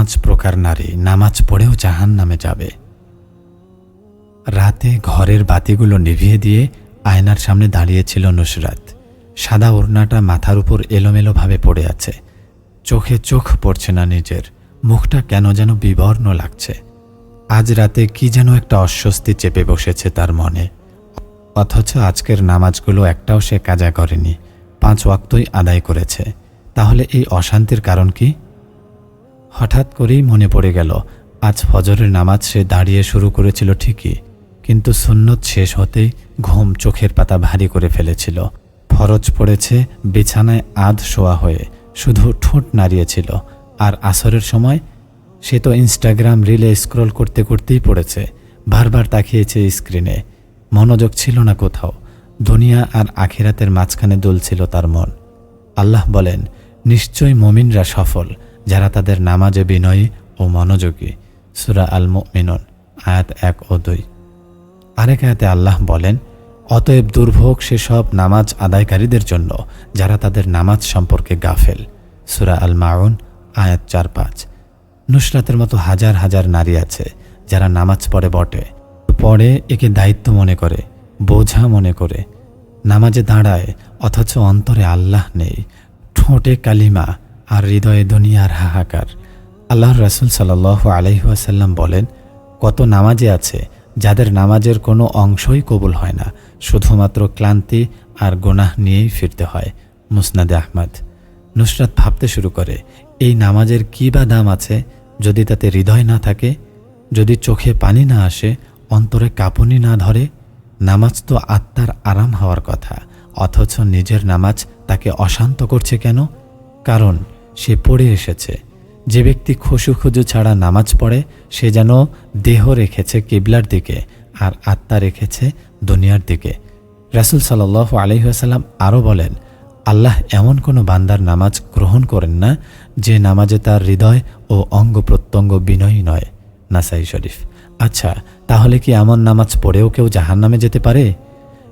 পাঁচ প্রকার নারী নামাজ পড়েও জাহান নামে যাবে। রাতে ঘরের বাতিগুলো নিভিয়ে দিয়ে আয়নার সামনে দাঁড়িয়েছিল নুসরাত। সাদা ওড়নাটা মাথার উপর এলোমেলোভাবে পড়ে আছে। চোখে চোখ পড়ছে না নিজের। মুখটা কেন যেন বিবর্ণ লাগছে। আজ রাতে কি যেন একটা অস্বস্তি চেপে বসেছে তার মনে। অথচ আজকের নামাজগুলো একটাও সে কাজা করেনি। পাঁচ ওয়াক্তই আদায় করেছে। তাহলে এই অশান্তির কারণ কি? হঠাৎ করেই মনে পড়ে গেল, আজ ফজরের নামাজ সে দাঁড়িয়ে শুরু করেছিল ঠিকই, কিন্তু সুন্নত শেষ হতেই ঘুম চোখের পাতা ভারী করে ফেলেছিল। ফরজ পড়েছে, বিছানায় আধ শোয়া হয়ে শুধু ঠোঁট নাড়িয়েছিল আর আসরের সময় সে তো ইনস্টাগ্রাম রিলে স্ক্রল করতে করতেই পড়েছে, বারবার তাকিয়েছে স্ক্রিনে। মনোযোগ ছিল না কোথাও, দুনিয়া আর আখিরাতের মাঝখানে দুলছিল তার মন। আল্লাহ বলেন, নিশ্চয়ই মমিনরা সফল যারা তাদের নামাজে বিনয়ী ও মনোযোগী। সুরা আল মিনন আয়াত এক ও দুই। আরেক আয়াতে আল্লাহ বলেন, অতএব দুর্ভোগ সেসব নামাজ আদায়কারীদের জন্য যারা তাদের নামাজ সম্পর্কে গাফেল। সুরা আল মাউন আয়াত চার পাঁচ। নুসরাতের মতো হাজার হাজার নারী আছে যারা নামাজ পড়ে বটে। পড়ে একে দায়িত্ব মনে করে, বোঝা মনে করে। নামাজে দাঁড়ায়, অথচ অন্তরে আল্লাহ নেই। ঠোঁটে কালিমা আর হৃদয়ে দুনিয়ার হাহাকার। আল্লাহ রাসুল সাল আলহিহাসাল্লাম বলেন, কত নামাজে আছে যাদের নামাজের কোনো অংশই কবুল হয় না, শুধুমাত্র ক্লান্তি আর গোনাহ নিয়েই ফিরতে হয়। মুসনাদে আহমদ। নুসরাত ভাবতে শুরু করে, এই নামাজের কী বা দাম আছে? যদি তাতে হৃদয় না থাকে, যদি চোখে পানি না আসে, অন্তরে কাঁপুনি না ধরে, নামাজ তো আত্মার আরাম হওয়ার কথা, অথচ নিজের নামাজ তাকে অশান্ত করছে কেন? কারণ সে পড়ে এসেছে। যে ব্যক্তি খুশু খুজু ছাড়া নামাজ পড়ে, সে যেন দেহ রেখেছে কিবলার দিকে আর আত্মা রেখেছে দুনিয়ার দিকে। রাসুল সাল আলহিহাসাল্লাম আরও বলেন, আল্লাহ এমন কোনো বান্দার নামাজ গ্রহণ করেন না যে নামাজে তার হৃদয় ও অঙ্গ প্রত্যঙ্গ বিনয়ী নয়। নাসাই শরীফ। আচ্ছা তাহলে কি এমন নামাজ পড়েও কেউ জাহান নামে যেতে পারে?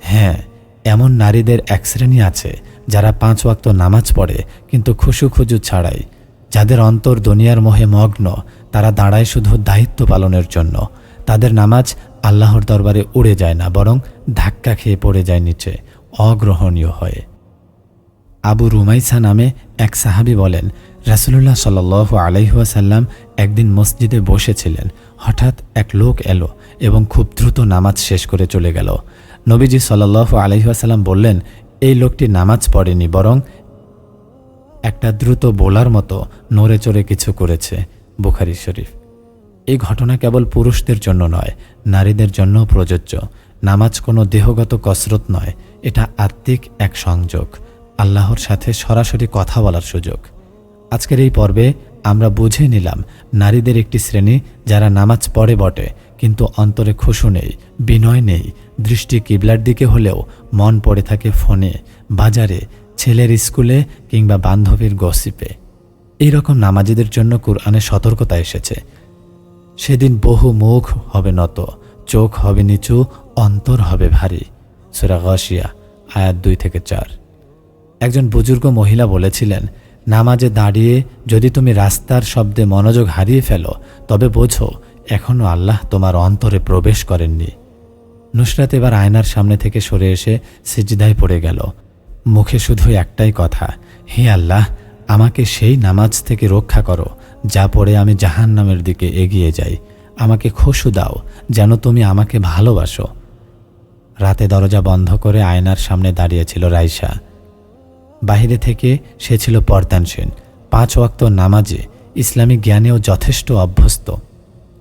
হ্যাঁ এমন নারীদের এক শ্রেণি আছে যারা পাঁচ ওয়াক্ত নামাজ পড়ে, কিন্তু খুশু খুজু ছাড়াই। যাদের অন্তর দুনিয়ার মোহে মগ্ন, তারা দাঁড়ায় শুধু দায়িত্ব পালনের জন্য। তাদের নামাজ আল্লাহর দরবারে উড়ে যায় না, বরং ধাক্কা খেয়ে পড়ে যায় নিচে, অগ্রহণীয় হয়ে। আবু রুমাইসা নামে এক সাহাবি বলেন, রাসুলুল্লাহ সাল আলাইহাসাল্লাম একদিন মসজিদে বসেছিলেন। হঠাৎ এক লোক এলো এবং খুব দ্রুত নামাজ শেষ করে চলে গেল। নবীজি সাল্লাহ আলহিহাসাল্লাম বললেন, এই লোকটি নামাজ পড়েনি, বরং একটা দ্রুত বোলার মতো নড়ে চড়ে কিছু করেছে। বুখারি শরীফ। এই ঘটনা কেবল পুরুষদের জন্য নয়, নারীদের জন্যও প্রযোজ্য। নামাজ কোনো দেহগত কসরত নয়, এটা আত্মিক এক সংযোগ, আল্লাহর সাথে সরাসরি কথা বলার সুযোগ। আজকের এই পর্বে আমরা বুঝে নিলাম, নারীদের একটি শ্রেণি যারা নামাজ পড়ে বটে কিন্তু অন্তরে খুশু নেই, বিনয় নেই, দৃষ্টি কিবলার দিকে হলেও মন পড়ে থাকে ফোনে, বাজারে, ছেলের স্কুলে কিংবা বান্ধবীর গসিপে। এইরকম নামাজিদের জন্য কোরআনে সতর্কতা এসেছে। সেদিন বহু মুখ হবে নত, চোখ হবে নিচু, অন্তর হবে ভারী। সুরা গসিয়া আয়াত দুই থেকে চার। একজন বুজুর্গ মহিলা বলেছিলেন, নামাজে দাঁড়িয়ে যদি তুমি রাস্তার শব্দে মনোযোগ হারিয়ে ফেলো, তবে বোঝো এখনও আল্লাহ তোমার অন্তরে প্রবেশ করেননি। নুসরাত এবার আয়নার সামনে থেকে সরে এসে সিজদায় পড়ে গেল। মুখে শুধু একটাই কথা, হে আল্লাহ, আমাকে সেই নামাজ থেকে রক্ষা করো, যা পড়ে আমি জাহান নামের দিকে এগিয়ে যাই। আমাকে খুশু দাও, যেন তুমি আমাকে ভালোবাসো। রাতে দরজা বন্ধ করে আয়নার সামনে দাঁড়িয়েছিল রাইসা। বাহিরে থেকে সে ছিল পর্দানসীন। পাঁচ ওয়াক্ত নামাজে ইসলামিক জ্ঞানেও যথেষ্ট অভ্যস্ত।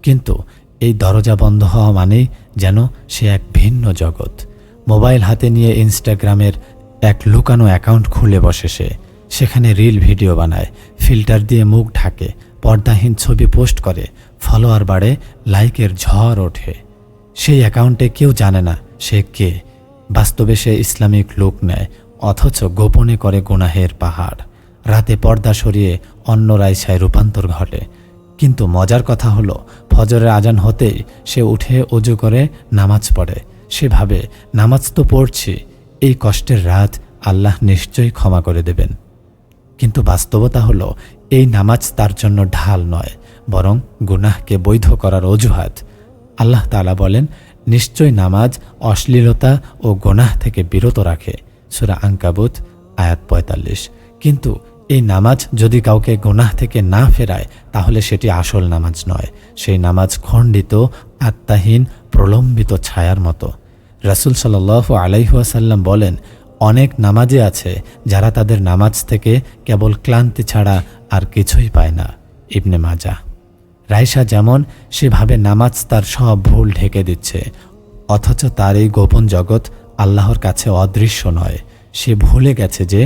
কিন্তু এই দরজা বন্ধ হওয়া মানেই যেন সে এক ভিন্ন জগৎ। মোবাইল হাতে নিয়ে ইনস্টাগ্রামের এক লুকানো অ্যাকাউন্ট খুলে বসে সে। সেখানে রিল ভিডিও বানায়, ফিল্টার দিয়ে মুখ ঢাকে, পর্দাহীন ছবি পোস্ট করে, ফলোয়ার বাড়ে, লাইকের ঝড় ওঠে। সেই অ্যাকাউন্টে কেউ জানে না সে কে। বাস্তবে সে ইসলামিক লোক নেয়, অথচ গোপনে করে গুনাহের পাহাড়। রাতে পর্দা সরিয়ে অন্য রাইসায় রূপান্তর ঘটে। কিন্তু মজার কথা হলো, ফজরের আজান হতেই সে উঠে অজু করে নামাজ পড়ে। সে ভাবে, নামাজ তো পড়ছি, এই কষ্টের রাত আল্লাহ নিশ্চয়ই ক্ষমা করে দেবেন। কিন্তু বাস্তবতা হলো, এই নামাজ তার জন্য ঢাল নয়, বরং গুনাহকে বৈধ করার অজুহাত। আল্লাহ তালা বলেন নিশ্চয় নামাজ অশ্লীলতা ও গোনাহ থেকে বিরত রাখে। সুরা আঙ্কাবুত আয়াত পঁয়তাল্লিশ। কিন্তু এই নামাজ যদি কাউকে গোনাহ থেকে না ফেরায়, তাহলে সেটি আসল নামাজ নয়। সেই নামাজ খণ্ডিত, আত্মাহীন, প্রলম্বিত ছায়ার মতো। রাসুল সাল আলাইহাসাল্লাম বলেন, অনেক নামাজে আছে যারা তাদের নামাজ থেকে কেবল ক্লান্তি ছাড়া আর কিছুই পায় না। ইবনে মাজা রাইসা যেমন সেভাবে নামাজ তার সব ভুল ঢেকে দিচ্ছে, অথচ তার এই গোপন জগৎ আল্লাহর কাছে অদৃশ্য নয়। সে ভুলে গেছে যে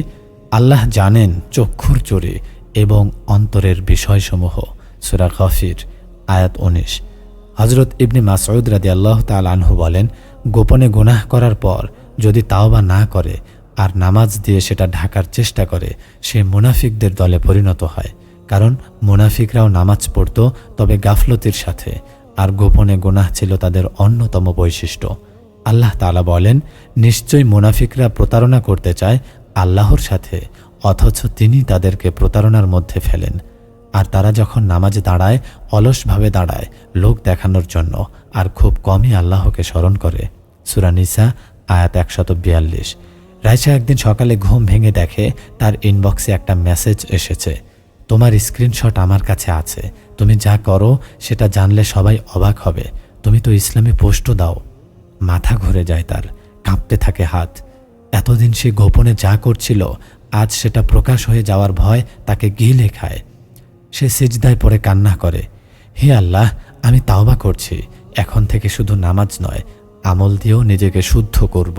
আল্লাহ জানেন চক্ষুর চোরে এবং অন্তরের বিষয়সমূহ। সুরা গফির, আয়াত উনিশ। হজরত ইবনে মাসউদ রাদি আল্লাহ তাল আনহু বলেন, গোপনে গুনাহ করার পর যদি তাওবা না করে আর নামাজ দিয়ে সেটা ঢাকার চেষ্টা করে, সে মুনাফিকদের দলে পরিণত হয়। কারণ মুনাফিকরাও নামাজ পড়ত, তবে গাফলতির সাথে। আর গোপনে গুনাহ ছিল তাদের অন্যতম বৈশিষ্ট্য। আল্লাহ তালা বলেন, নিশ্চয়ই মুনাফিকরা প্রতারণা করতে চায় আল্লাহর সাথে, অথচ তিনি তাদেরকে প্রতারণার মধ্যে ফেলেন। আর তারা যখন নামাজে দাঁড়ায়, অলসভাবে দাঁড়ায় লোক দেখানোর জন্য, আর খুব কমই আল্লাহকে স্মরণ করে। সুরানিসা আয়াত একশত বিয়াল্লিশ। রাইসা একদিন সকালে ঘুম ভেঙে দেখে, তার ইনবক্সে একটা মেসেজ এসেছে। তোমার স্ক্রিনশট আমার কাছে আছে। তুমি যা করো, সেটা জানলে সবাই অবাক হবে। তুমি তো ইসলামে পোস্টও দাও। মাথা ঘুরে যায় তার, কাঁপতে থাকে হাত। এতদিন সে গোপনে যা করছিল, আজ সেটা প্রকাশ হয়ে যাওয়ার ভয় তাকে গিলে খায়। সে সিজদায় পড়ে কান্না করে, হে আল্লাহ, আমি তাওবা করছি, এখন থেকে শুধু নামাজ নয়, আমল দিয়েও নিজেকে শুদ্ধ করব।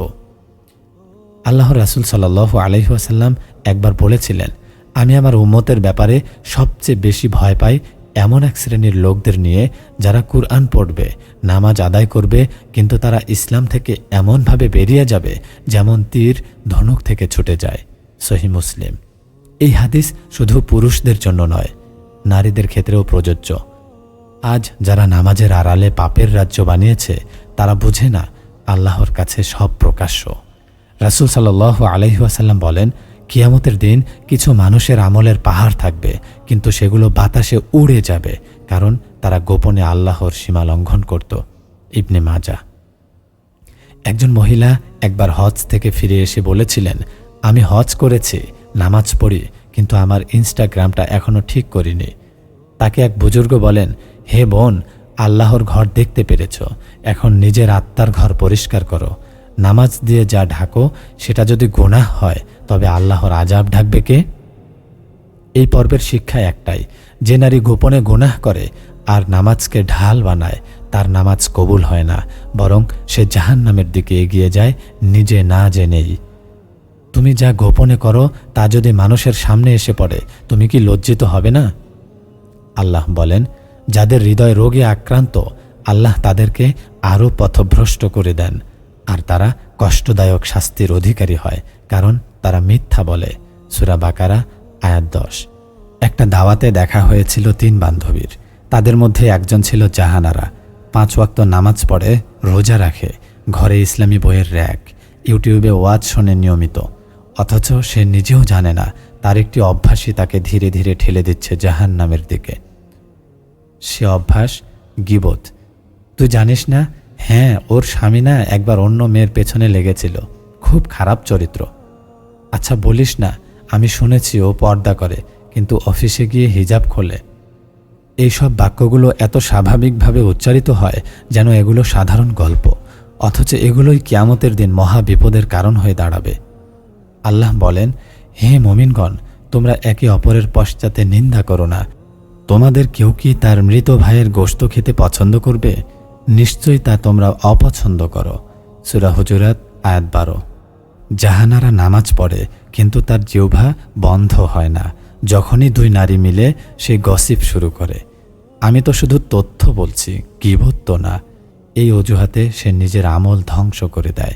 আল্লাহ রাসুল সাল্লাহ আলহিহাসাল্লাম একবার বলেছিলেন, আমি আমার উম্মতের ব্যাপারে সবচেয়ে বেশি ভয় পাই এমন এক শ্রেণির লোকদের নিয়ে যারা কুরআন পড়বে, নামাজ আদায় করবে, কিন্তু তারা ইসলাম থেকে এমনভাবে বেরিয়ে যাবে যেমন তীর ধনুক থেকে ছুটে যায়। সহি মুসলিম। এই হাদিস শুধু পুরুষদের জন্য নয়, নারীদের ক্ষেত্রেও প্রযোজ্য। আজ যারা নামাজের আড়ালে পাপের রাজ্য বানিয়েছে, তারা বুঝে না আল্লাহর কাছে সব প্রকাশ্য। রাসুল সাল আলহিহাসাল্লাম বলেন কিয়ামতের দিন কিছু মানুষের আমলের পাহাড় থাকবে, কিন্তু সেগুলো বাতাসে উড়ে যাবে, কারণ তারা গোপনে আল্লাহর সীমা লঙ্ঘন করত। ইবনে মাজা একজন মহিলা একবার হজ থেকে ফিরে এসে বলেছিলেন, আমি হজ করেছি, নামাজ পড়ি, কিন্তু আমার ইনস্টাগ্রামটা এখনও ঠিক করিনি। তাকে এক বুজুর্গ বলেন, হে বোন, আল্লাহর ঘর দেখতে পেরেছ, এখন নিজের আত্মার ঘর পরিষ্কার করো নামাজ দিয়ে যা ঢাকো, সেটা যদি গোনাহ হয়, তবে আল্লাহর আজাব ঢাকবে কে? এই পর্বের শিক্ষা একটাই, যে নারী গোপনে গোনাহ করে আর নামাজকে ঢাল বানায়, তার নামাজ কবুল হয় না, বরং সে জাহান নামের দিকে এগিয়ে যায়, নিজে না জেনেই। তুমি যা গোপনে করো, তা যদি মানুষের সামনে এসে পড়ে, তুমি কি লজ্জিত হবে না? আল্লাহ বলেন, যাদের হৃদয় রোগে আক্রান্ত, আল্লাহ তাদেরকে আরও পথভ্রষ্ট করে দেন। আর তারা কষ্টদায়ক শাস্তির অধিকারী হয়, কারণ তারা মিথ্যা বলে। সুরা বাকারা, আয়াত দশ। একটা দাওয়াতে দেখা হয়েছিল তিন বান্ধবীর। তাদের মধ্যে একজন ছিল জাহানারা। পাঁচ ওয়াক্ত নামাজ পড়ে, রোজা রাখে। ঘরে ইসলামী বইয়ের র্যাক। ইউটিউবে ওয়াজ শোনে নিয়মিত। অথচ সে নিজেও জানে না, তার একটি অভ্যাসই তাকে ধীরে ধীরে ঠেলে দিচ্ছে জাহান নামের দিকে। সে অভ্যাস গিবত। তুই জানিস না হ্যাঁ ওর স্বামী না একবার অন্য মেয়ের পেছনে লেগেছিল। খুব খারাপ চরিত্র। আচ্ছা বলিস না, আমি শুনেছি ও পর্দা করে, কিন্তু অফিসে গিয়ে হিজাব খোলে। এইসব বাক্যগুলো এত স্বাভাবিকভাবে উচ্চারিত হয় যেন এগুলো সাধারণ গল্প। অথচ এগুলোই কিয়ামতের দিন মহা বিপদের কারণ হয়ে দাঁড়াবে। আল্লাহ বলেন, হে মমিনগণ, তোমরা একে অপরের পশ্চাতে নিন্দা করো না। তোমাদের কেউ কি তার মৃত ভাইয়ের গোস্ত খেতে পছন্দ করবে? নিশ্চয়ই তা তোমরা অপছন্দ করো। সুরা হুজুরাত, আয়াত বারো। জাহানারা নামাজ পড়ে, কিন্তু তার জিহ্বা বন্ধ হয় না। যখনই দুই নারী মিলে সে গসিপ শুরু করে। আমি তো শুধু তথ্য বলছি তো না। এই অজুহাতে সে নিজের আমল ধ্বংস করে দেয়।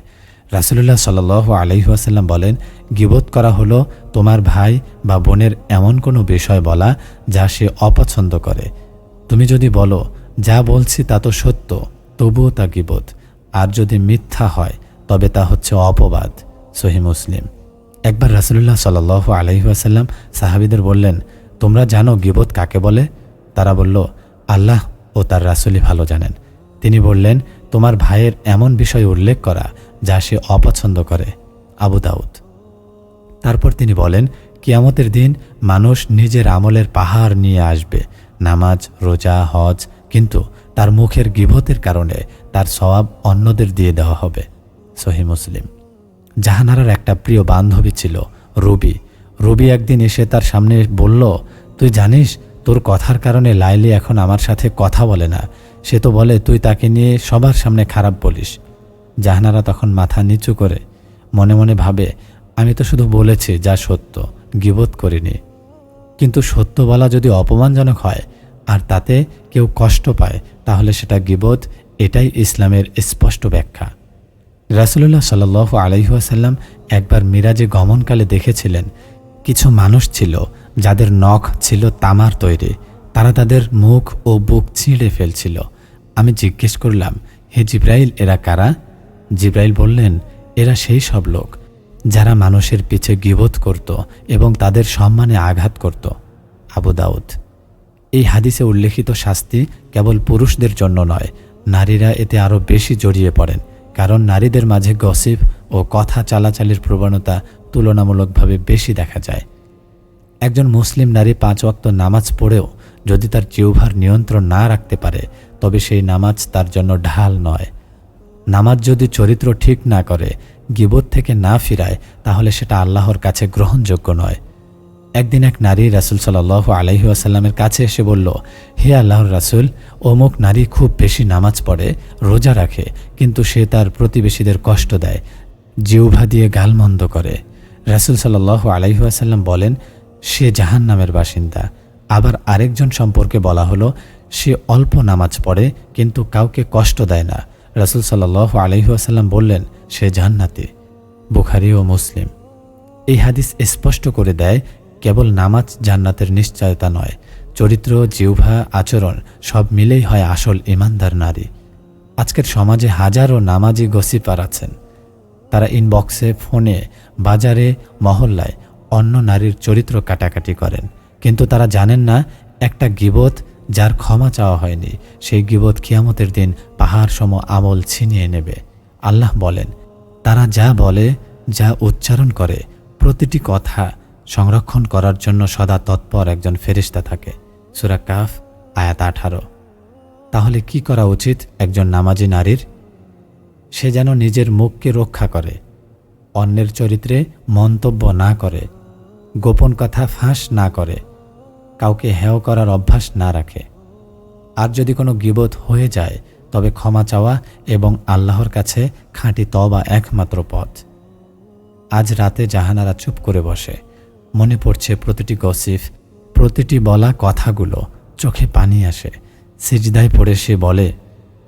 রাসুলুল্লাহ সাল আলহিহাসাল্লাম বলেন গিবোধ করা হলো তোমার ভাই বা বোনের এমন কোনো বিষয় বলা যা সে অপছন্দ করে। তুমি যদি বলো যা বলছি তা তো সত্য, তবুও তা গিবোধ আর যদি মিথ্যা হয়, তবে তা হচ্ছে অপবাদ, সহি মুসলিম। একবার রাসুলুল্লাহ সাল আলহিহাসাল্লাম সাহাবিদের বললেন, তোমরা জানো গিবোধ কাকে বলে? তারা বলল, আল্লাহ ও তার রাসুলি ভালো জানেন। তিনি বললেন, তোমার ভাইয়ের এমন বিষয় উল্লেখ করা যা সে অপছন্দ করে। আবু দাউদ। তারপর তিনি বলেন, কিয়ামতের দিন মানুষ নিজের আমলের পাহাড় নিয়ে আসবে, নামাজ, রোজা, হজ কিন্তু তার মুখের গিভতের কারণে তার স্বভাব অন্যদের দিয়ে দেওয়া হবে। সহি মুসলিম। জাহানারার একটা প্রিয় বান্ধবী ছিল, রুবি। রুবি একদিন এসে তার সামনে বলল, তুই জানিস, তোর কথার কারণে লাইলি এখন আমার সাথে কথা বলে না। সে তো বলে, তুই তাকে নিয়ে সবার সামনে খারাপ বলিস। জাহানারা তখন মাথা নিচু করে মনে মনে ভাবে, আমি তো শুধু বলেছি যা সত্য গিবোধ করিনি। কিন্তু সত্য বলা যদি অপমানজনক হয় আর তাতে কেউ কষ্ট পায়, তাহলে সেটা গিবোধ এটাই ইসলামের স্পষ্ট ব্যাখ্যা। রাসুলুল্লাহ সাল আলাইহাসাল্লাম একবার মিরাজে গমনকালে দেখেছিলেন, কিছু মানুষ ছিল যাদের নখ ছিল তামার তৈরি, তারা তাদের মুখ ও বুক ছিঁড়ে ফেলছিল। আমি জিজ্ঞেস করলাম, হে জিব্রাইল, এরা কারা? জিব্রাইল বললেন, এরা সেই সব লোক যারা মানুষের পিছে গিবোধ করত এবং তাদের সম্মানে আঘাত করত। আবু দাউদ এই হাদিসে উল্লেখিত শাস্তি কেবল পুরুষদের জন্য নয়, নারীরা এতে আরও বেশি জড়িয়ে পড়েন, কারণ নারীদের মাঝে গসিপ ও কথা চালাচালির প্রবণতা তুলনামূলকভাবে বেশি দেখা যায়। একজন মুসলিম নারী পাঁচ ওয়াক্ত নামাজ পড়েও যদি তার জিহ্বার নিয়ন্ত্রণ না রাখতে পারে, তবে সেই নামাজ তার জন্য ঢাল নয়। নামাজ যদি চরিত্র ঠিক না করে, গিবত থেকে না ফিরায়, তাহলে সেটা আল্লাহর কাছে গ্রহণযোগ্য নয়। একদিন এক নারী রাসুল সাল্লাহ আসাল্লামের কাছে এসে বলল, হে আল্লাহর রাসুল, অমুক নারী খুব বেশি নামাজ পড়ে, রোজা রাখে, কিন্তু সে তার প্রতিবেশীদের কষ্ট দেয় জিউভা দিয়ে গালমন্দ করে। রাসুল সাল্লাহ আসাল্লাম বলেন, সে জাহান নামের বাসিন্দা। আবার আরেকজন সম্পর্কে বলা হলো, সে অল্প নামাজ পড়ে, কিন্তু কাউকে কষ্ট দেয় না। রাসুল সাল্লাহ আলহিহাসাল্লাম বললেন, সে জান্নাতি। বুখারি ও মুসলিম। এই হাদিস স্পষ্ট করে দেয় কেবল নামাজ জান্নাতের নিশ্চয়তা নয়, চরিত্র জিউভা আচরণ, সব মিলেই হয় আসল ইমানদার নারী। আজকের সমাজে হাজারো নামাজি গসিপার আছেন। তারা ইনবক্সে, ফোনে, বাজারে, মহল্লায় অন্য নারীর চরিত্র কাটাকাটি করেন। কিন্তু তারা জানেন না, একটা গিবত যার ক্ষমা চাওয়া হয়নি, সেই গিবত কিয়ামতের দিন পাহাড় সম আমল ছিনিয়ে নেবে। আল্লাহ বলেন, তারা যা বলে, যা উচ্চারণ করে, প্রতিটি কথা সংরক্ষণ করার জন্য সদা তৎপর একজন ফেরিস্তা থাকে। সুরা কাফ, আয়াত আঠারো। তাহলে কি করা উচিত একজন নামাজি নারীর? সে যেন নিজের মুখকে রক্ষা করে, অন্যের চরিত্রে মন্তব্য না করে, গোপন কথা ফাঁস না করে, কাউকে হেয় করার অভ্যাস না রাখে। আর যদি কোনো গিবোধ হয়ে যায়, তবে ক্ষমা চাওয়া এবং আল্লাহর কাছে খাঁটি তবা একমাত্র পথ। আজ রাতে জাহানারা চুপ করে বসে। মনে পড়ছে প্রতিটি গসিফ প্রতিটি বলা কথাগুলো চোখে পানি আসে। সিজদায় পড়ে সে বলে,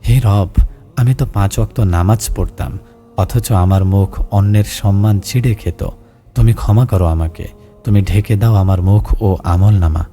হে রব, আমি তো পাঁচ অক্ত নামাজ পড়তাম, অথচ আমার মুখ অন্যের সম্মান ছিঁড়ে খেত। তুমি ক্ষমা করো আমাকে, তুমি ঢেকে দাও আমার মুখ ও আমল নামা